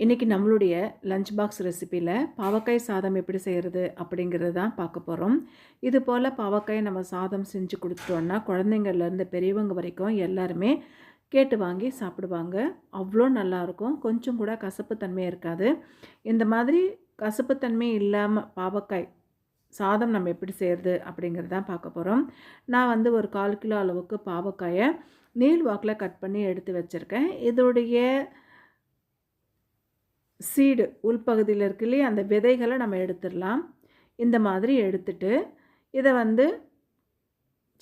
இன்றைக்கி நம்மளுடைய lunch box ரெசிப்பியில் பாவக்காய் சாதம் எப்படி செய்கிறது அப்படிங்கிறது தான் பார்க்க போகிறோம் இது போல் பாவக்காயை நம்ம சாதம் செஞ்சு கொடுத்துட்டோன்னா குழந்தைங்கள்லேருந்து பெரியவங்க வரைக்கும் எல்லாருமே கேட்டு வாங்கி சாப்பிடுவாங்க. அவ்வளோ நல்லாயிருக்கும் கொஞ்சம் கூட கசப்புத்தன்மை இருக்காது. இந்த மாதிரி கசப்புத்தன்மை இல்லாமல் பாவக்காய் சாதம் நம்ம எப்படி செய்கிறது அப்படிங்கிறது தான் பார்க்க போகிறோம் நான் வந்து ஒரு கால் கிலோ அளவுக்கு பாவக்காயை நீள் வாக்கில் கட் பண்ணி எடுத்து வச்சுருக்கேன். இதோடைய சீடு உள்பகுதியில் இருக்கு இல்லையா? அந்த விதைகளை நம்ம எடுத்துடலாம். இந்த மாதிரி எடுத்துட்டு இதை வந்து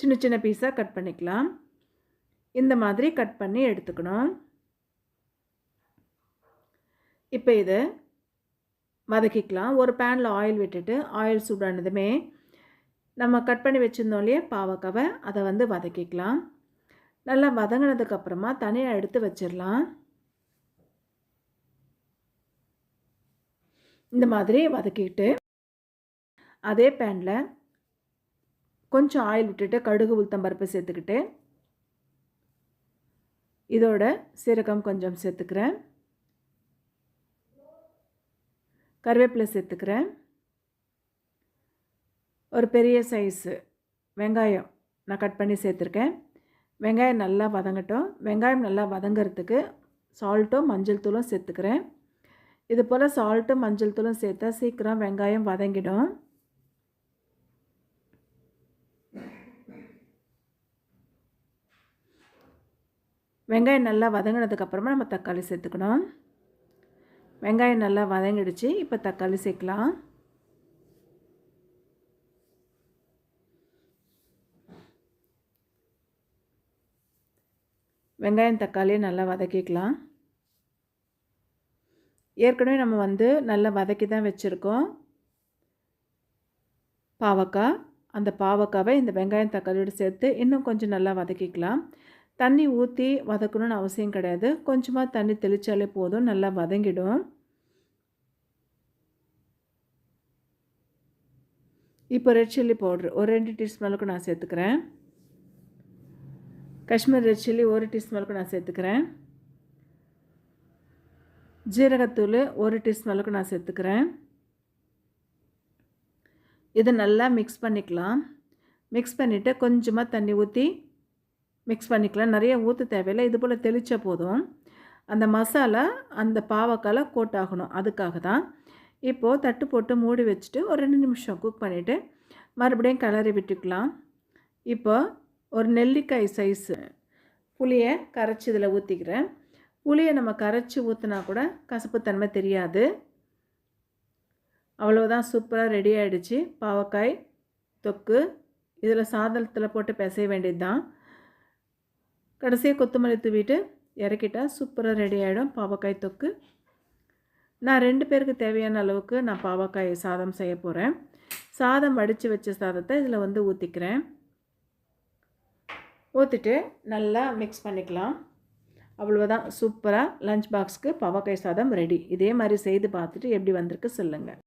சின்ன சின்ன பீஸாக கட் பண்ணிக்கலாம். இந்த மாதிரி கட் பண்ணி எடுத்துக்கணும். இப்போ இதை வதக்கிக்கலாம். ஒரு பேனில் ஆயில் விட்டுட்டு ஆயில் சூடானதுமே நம்ம கட் பண்ணி வச்சுருந்தோம் இல்லையா? பாவக்காவை அதை வந்து வதக்கிக்கலாம். நல்லா வதங்கினதுக்கப்புறமா தனியாக எடுத்து வச்சிடலாம். இந்த மாதிரி வதக்கிட்டு அதே பேனில் கொஞ்சம் ஆயில் விட்டுட்டு கடுகு உளுத்தம்பருப்பு சேர்த்துக்கிட்டு இதோட சீரகம் கொஞ்சம் சேர்த்துக்கிறேன். கருவேப்பிலை சேர்த்துக்கிறேன். ஒரு பெரிய சைஸு வெங்காயம் நான் கட் பண்ணி சேர்த்துருக்கேன். வெங்காயம் நல்லா வதங்கட்டும். வெங்காயம் நல்லா வதங்கிறதுக்கு சால்ட்டும் மஞ்சள் தூளும் சேர்த்துக்கிறேன். இது போல் சால்ட்டு மஞ்சள் தூளும் சேர்த்தா சீக்கிரம் வெங்காயம் வதங்கிடும். வெங்காயம் நல்லா வதங்கினதுக்கப்புறமா நம்ம தக்காளி சேர்த்துக்கணும். வெங்காயம் நல்லா வதங்கிடுச்சு இப்போ தக்காளி சேர்க்கலாம். வெங்காயம் தக்காளியை நல்லா வதக்கிக்கலாம். ஏற்கனவே நம்ம வந்து நல்லா வதக்கி தான் வச்சுருக்கோம். பாவக்காய் அந்த பாவக்காவை இந்த வெங்காயம் தக்காளியோடு சேர்த்து இன்னும் கொஞ்சம் நல்லா வதக்கிக்கலாம். தண்ணி ஊற்றி வதக்கணும்னு அவசியம் கிடையாது. கொஞ்சமாக தண்ணி தெளித்தாலே போதும் நல்லா வதங்கிடும். இப்போ ரெட் சில்லி பவுட்ரு ஒரு ரெண்டு டீஸ்பூன் அளவுக்கு நான் சேர்த்துக்கிறேன். காஷ்மீர் ரெட் சில்லி ஒரு டீஸ்பூன் அளவுக்கு நான் சேர்த்துக்கிறேன். ஜீரகத்தூள் ஒரு டீஸ்பூன் அளவுக்கு நான் சேர்த்துக்கிறேன். இதை நல்லா மிக்ஸ் பண்ணிக்கலாம். மிக்ஸ் பண்ணிவிட்டு கொஞ்சமாக தண்ணி ஊற்றி மிக்ஸ் பண்ணிக்கலாம். நிறைய ஊற்ற தேவையில்லை. இது போல் தெளித்த போதும். அந்த மசாலா அந்த பாவக்கால கோட் ஆகணும். அதுக்காக தான். இப்போது தட்டு போட்டு மூடி வச்சுட்டு ஒரு ரெண்டு நிமிஷம் குக் பண்ணிவிட்டு மறுபடியும் கலரி விட்டுக்கலாம். இப்போ ஒரு நெல்லிக்காய் சைஸு புளியை கரைச்சி இதில் ஊற்றிக்கிறேன் புளியை நம்ம கரைச்சி ஊற்றினா கூட கசப்புத்தன்மை தெரியாது. அவ்வளோதான் சூப்பராக ரெடி ஆகிடுச்சு பாவக்காய் தொக்கு இதில் சாதத்தில் போட்டு பிசைய வேண்டியது தான் கடைசியாக கொத்தமல்லி தூவிட்டு இறக்கிட்டால் சூப்பராக ரெடி ஆகிடும் பாவக்காய் தொக்கு. நான் ரெண்டு பேருக்கு தேவையான அளவுக்கு நான் பாவக்காய் சாதம் செய்ய போகிறேன் சாதம் வடித்து வச்ச சாதத்தை இதில் வந்து ஊற்றிக்கிறேன் ஊற்றிட்டு நல்லா மிக்ஸ் பண்ணிக்கலாம். அவ்வளோதான் சூப்பராக லஞ்ச் பாக்ஸ்க்கு பவக்காய் சாதம் ரெடி இதே மாதிரி செய்து பார்த்துட்டு எப்படி வந்திருக்கு சொல்லுங்கள்